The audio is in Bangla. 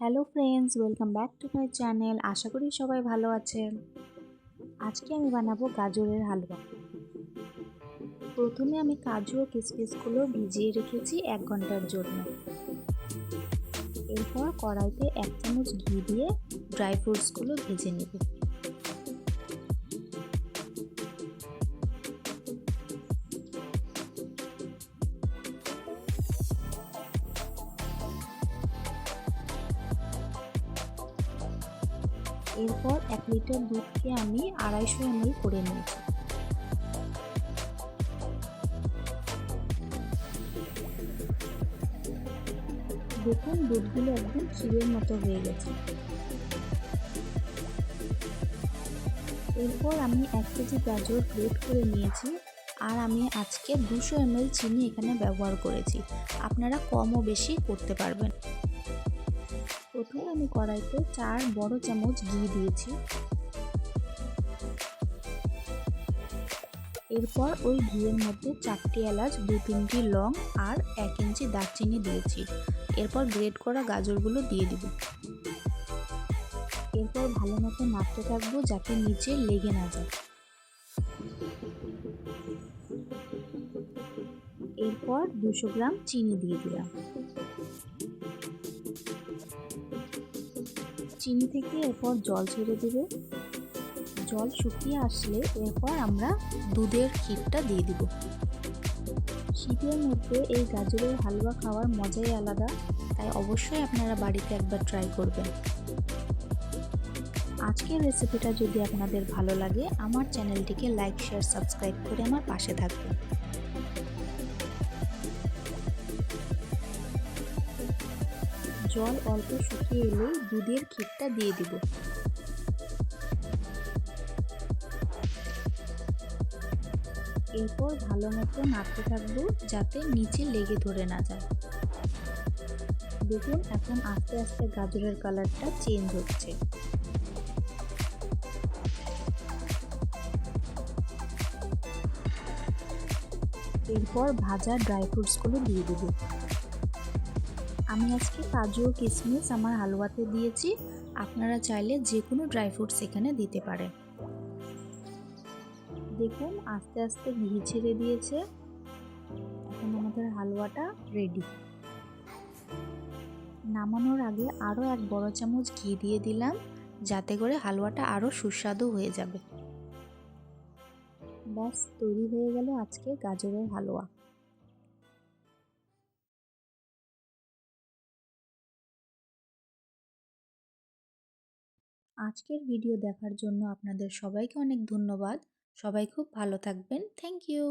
Hello friends welcome back to my channel আশা করি সবাই ভালো আছেন। আজকে আমি বানাবো গাজরের হালুয়া। প্রথমে আমি কাজু ও কিশমিশগুলো ভিজিয়ে রেখেছি এক ঘণ্টার জন্য। এরপর কড়াইতে এক চামচ ঘি দিয়ে ড্রাই ফ্রুটসগুলো ভেজে নেব। এরপর এক লিটার দুধকে আমি আড়াইশো এমএল করে নিয়েছি দেখুন, দুধগুলো একদম ক্ষীরের মতো হয়ে গেছে। এরপর আমি এক কেজি গাজর গ্রেট করে নিয়েছি আর আমি আজকে দুশো এমএল চিনি এখানে ব্যবহার করেছি। আপনারা কম ও বেশি করতে পারবেন। আমি কড়াইতে চার বড় চামচ ঘি দিয়েছি। এরপর ওই ঘিয়ের মধ্যে চারটি এলাচ দু তিনটি লং আর এক ইঞ্চি দারচিনি দিয়েছি। এরপর গ্রেট করা গাজরগুলো দিয়ে দিব। এরপর ভালো মতো নাড়তে থাকব যাতে নিচে লেগে না যায়। এরপর দুশো গ্রাম চিনি দিয়ে দিলাম। চিনি থেকে এরপর জল ছেড়ে দেবে। জল শুকিয়ে আসলে এরপর আমরা দুধের ক্ষীরটা দিয়ে দিব। শীতের মধ্যে এই গাজরের হালুয়া খাওয়ার মজাই আলাদা, তাই অবশ্যই আপনারা বাড়িতে একবার ট্রাই করবেন। আজকের রেসিপিটা যদি আপনাদের ভালো লাগে, আমার চ্যানেলটিকে লাইক শেয়ার সাবস্ক্রাইব করে আমার পাশে থাকবেন। জল অল্প শুকিয়ে এলে দুধের ক্ষীরটা দিয়ে দিব। এরপর ভালো মতো নাড়তে থাকব যাতে নিচে লেগে ধরে না যায়। দেখুন, এখন আস্তে আস্তে গাজরের কালারটা চেঞ্জ হচ্ছে। এরপর ভাজা ড্রাই ফ্রুটসগুলো দিয়ে দেবো। আমি আজকে কাজু ও কিশমিশ আমার হালুয়াতে দিয়েছি। আপনারা চাইলে যে কোনো ড্রাই ফ্রুটস এখানে দিতে পারেন। দেখুন, আস্তে আস্তে ঘি ছেড়ে দিয়েছে। এখন আমাদের হালুয়াটা রেডি নামানোর আগে আরও এক বড় চামচ ঘি দিয়ে দিলাম, যাতে করে হালুয়াটা আরও সুস্বাদু হয়ে যাবে। ব্যাস, তৈরি হয়ে গেল আজকে গাজরের হালুয়া। আজকের ভিডিও দেখার জন্য আপনাদের সবাইকে অনেক ধন্যবাদ। সবাই খুব ভালো থাকবেন। Thank you.